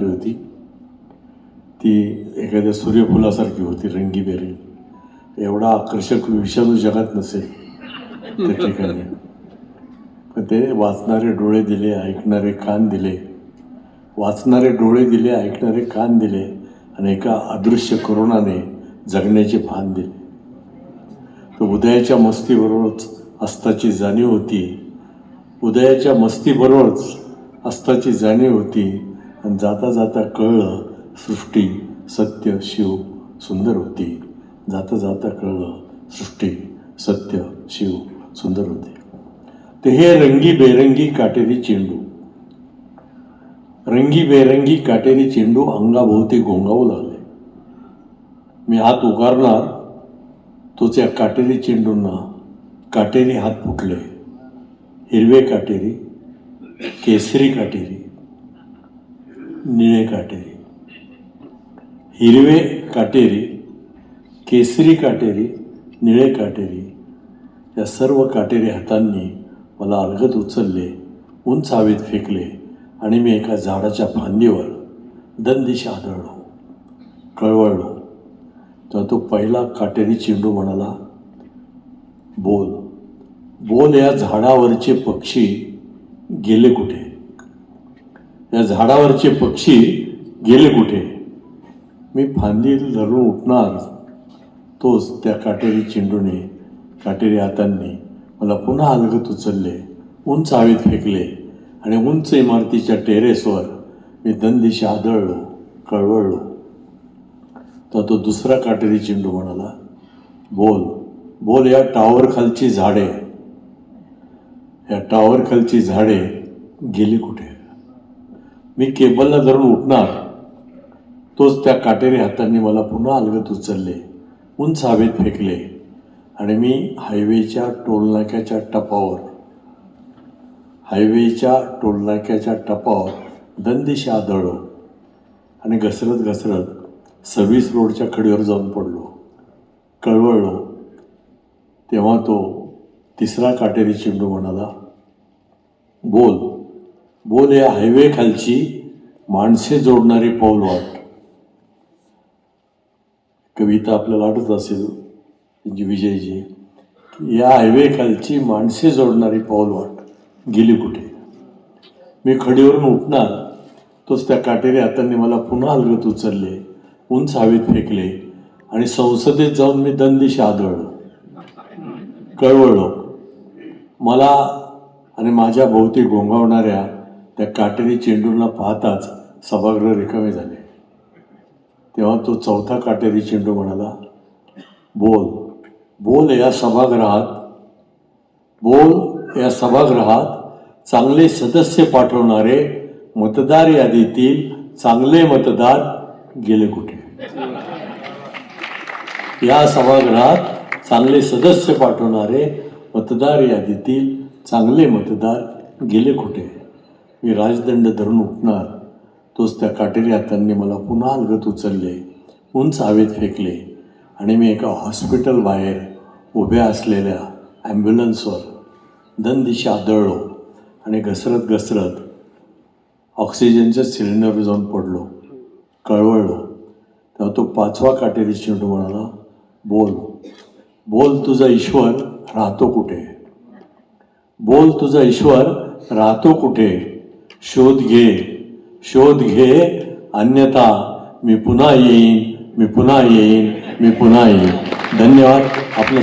आली होती. ती एखाद्या सूर्यफुलासारखी होती रंगीबेरंगी एवढा आकर्षक विषाणू जगात नसेल त्या ठिकाणी. पण ते वाचणारे डोळे दिले ऐकणारे कान दिले. वाचणारे डोळे दिले ऐकणारे कान दिले आणि एका अदृश्य करोनाने जगण्याचे भान दिले. तर उदयाच्या मस्तीबरोबरच अस्ताची जाणीव होती. उदयाच्या मस्तीबरोबरच अस्ताची जाणीव होती. आणि जाता जाता कळलं सृष्टी सत्य शिव सुंदर होती. जाता जाता कळलं सृष्टी सत्य शिव सुंदर होते. ते हे रंगी बेरंगी काटेरी चेंडू. रंगी बेरंगी काटेरी चेंडू अंगाभोवती घोंगावू लागले. मी हात उगारणार तोच या काटेरी चेंडूंना काटेरी हात फुटले. हिरवे काटेरी केसरी काटेरी निळे काटेरी हिरवे काटेरी केसरी काटेरी निळे काटेरी या सर्व काटेरी हातांनी मला अलगद उचलले उंच हवेत फेकले आणि मी एका झाडाच्या फांदीवर दंदिशी आदळलो कळवळलो. तेव्हा तो पहिला काटेरी चेंडू म्हणाला बोल बोल या झाडावरचे पक्षी गेले कुठे? या झाडावरचे पक्षी गेले कुठे? मी फांदी धरून उठणार. तोच त्या काटेरी चेंडूने काटेरी हातांनी मला पुन्हा अलगत उचलले. उंच हवेत फेकले आणि उंच इमारतीच्या टेरेसवर मी दंदिशी आदळलो कळवळलो. तर तो दुसरा काटेरी चेंडू म्हणाला बोल बोल या टावरखालची झाडे. या टावरखालची झाडे गेली कुठे? मी केबलला धरून उठणार. तोच त्या काटेरी हातांनी मला पुन्हा अलगत उचलले उंच हवेत फेकले आणि मी हायवेच्या टोलनाक्याच्या टपावर हायवेच्या टोलनाक्याच्या टपावर दंदिशी आदळलो आणि घसरत घसरत सव्वीस रोडच्या खडीवर जाऊन पडलो. कळवळलो. तेव्हा तो तिसरा काटेरी चेंडू म्हणाला बोल बोल या हायवे खालची माणसे जोडणारी पाऊल वाट कविता आपल्याला आठवत असेल त्यांची विजयजी. या हायवे खालची माणसे जोडणारी पाऊल वाट गेली कुठे? मी खडीवरून उठणार. तोच त्या काटेरी हातांनी मला पुन्हा हलगत उचलले उंच हवेत फेकले आणि संसदेत जाऊन मी दंदिशी आदळलो. कळवळलो. मला आणि माझ्या भोवती घोंगावणाऱ्या त्या काटेरी चेंडूंना पाहताच सभागृह रिकामे झाले. तेव्हा तो चौथा काटेरी चेंडू म्हणाला बोल बोल या सभागृहात बोल या सभागृहात चांगले सदस्य पाठवणारे मतदार यादीतील चांगले मतदार गेले कुठे? या सभागृहात चांगले सदस्य पाठवणारे मतदार यादीतील चांगले मतदार गेले कुठे? मी राजदंड धरून उठणार. तोच त्या काटेरी हातांनी मला पुन्हा अलगत उचलले. उंच हवेत फेकले. आणि मी एका हॉस्पिटल बाहेर उभ्या असलेल्या ॲम्ब्युलन्सवर दनदिशी आदळलो आणि घसरत घसरत ऑक्सिजनच्या सिलेंडरवर जाऊन पडलो. कळवळलो. तेव्हा तो पाचवा काटेरी चिंडू म्हणाला बोल. बोल तुझा ईश्वर राहतो कुठे? बोल तुझा ईश्वर राहतो कुठे? शोध घे. शोध घे. अन्यथा मी पुन्हा येईन मी पुन्हा येईन मी पुन्हा येईन. धन्यवाद. आपलं